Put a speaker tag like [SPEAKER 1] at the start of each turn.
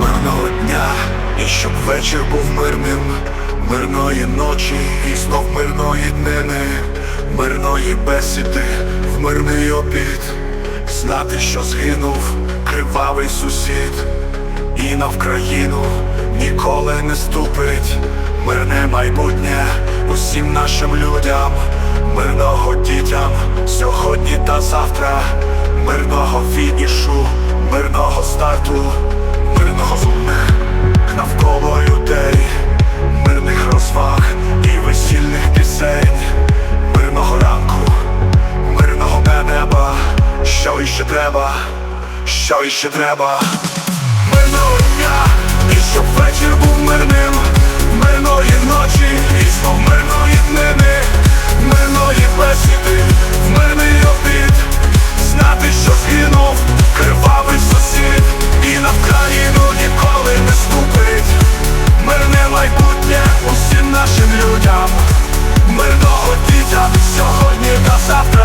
[SPEAKER 1] мирного дня, і щоб вечір був мирним, мирної ночі, і знов мирної днини, мирної бесіди, в мирний обід, знати, що згинув кривавий сусід, і на Вкраїну ніколи не ступить. Мирне майбутнє усім нашим людям, мирного дітям сьогодні та завтра, мирного фінішу, мирного старту, мирного зумних навколо людей, мирних розваг і весільних пісень, мирного ранку, мирного неба, що іще треба, що іще треба. Мирного дня, і щоб вечір нашим людям, мирного дітям сьогодні та завтра,